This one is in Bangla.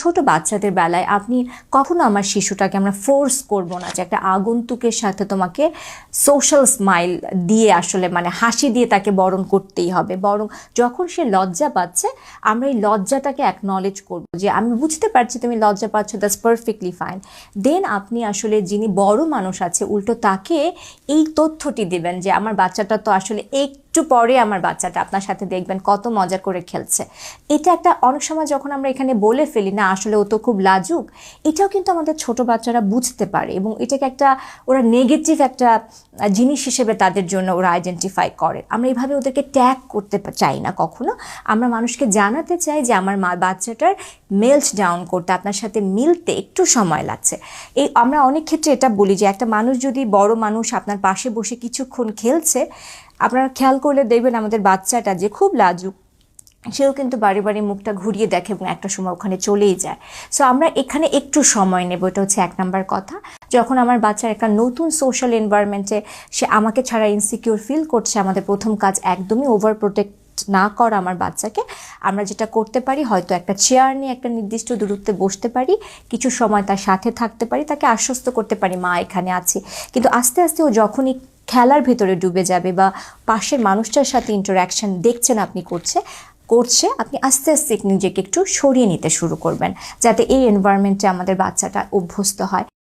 ছোট বাচ্চাদের বেলায় আপনি কখনো আমার শিশুটাকে আমরা ফোর্স করব না যে একটা আগন্তুকের সাথে তোমাকে সোশ্যাল স্মাইল দিয়ে আসলে মানে হাসি দিয়ে তাকে বরণ করতেই হবে। বরং যখন সে লজ্জা পাচ্ছে, আমরা এই লজ্জাটাকে অ্যাকনলেজ করব যে আমি বুঝতে পারছি তুমি লজ্জা পাচ্ছ দ্যাটস পারফেক্টলি ফাইন দেন আপনি আসলে যিনি বড় মানুষ আছে, উল্টো তাকে এই তথ্যটি দেবেন যে আমার বাচ্চাটা তো আসলে একটু পরে আমার বাচ্চাটা আপনার সাথে দেখবেন কত মজা করে খেলছে। এটা একটা অনেক সময় যখন আমরা এখানে বলে ফেলি, না, আসলে ও তো খুব লাজুক, এটাও কিন্তু আমাদের ছোট বাচ্চারা বুঝতে পারে এবং এটাকে একটা, ওরা নেগেটিভ একটা জিনিস হিসেবে তাদের জন্য ওরা আইডেন্টিফাই করে। আমরা এইভাবে ওদেরকে ট্যাগ করতে চাই না কখনো। আমরা মানুষকে জানাতে চাই যে আমার মা, বাচ্চাটার মেল্ট ডাউন করতে, আপনার সাথে মিলতে একটু সময় লাগছে। এই, আমরা অনেক ক্ষেত্রে এটা বলি যে একটা মানুষ যদি, বড় মানুষ আপনার পাশে বসে কিছুক্ষণ খেলছে আপনারা খেয়াল করলে দেখবেন আমাদের বাচ্চাটা যে খুব লাজুক, সেও কিন্তু বাড়ি বাড়ি মুখটা ঘুরিয়ে দেখে এবং একটা সময় ওখানে চলেই যায়। সো আমরা এখানে একটু সময় নেব, এটা হচ্ছে এক নাম্বার কথা। যখন আমার বাচ্চার একটা নতুন সোশ্যাল এনভায়রনমেন্টে সে আমাকে ছাড়া ইনসিকিউর ফিল করছে, আমাদের প্রথম কাজ একদমই ওভার প্রোটেক্ট না করা আমার বাচ্চাকে। আমরা যেটা করতে পারি, হয়তো একটা চেয়ার নিয়ে একটা নির্দিষ্ট দূরত্বে বসতে পারি, কিছু সময় তার সাথে থাকতে পারি, তাকে আশ্বস্ত করতে পারি, মা, এখানে আছে। কিন্তু আস্তে আস্তে ও যখনই খেলার ভেতরে ডুবে যাবে বা পাশের মানুষটার সাথে ইন্টারাকশন দেখছেন আপনি করছে করছে, আপনি আস্তে আস্তে নিজেকে একটু সরিয়ে নিতে শুরু করবেন, যাতে এই এনভায়রনমেন্টে আমাদের বাচ্চাটা অভ্যস্ত হয়।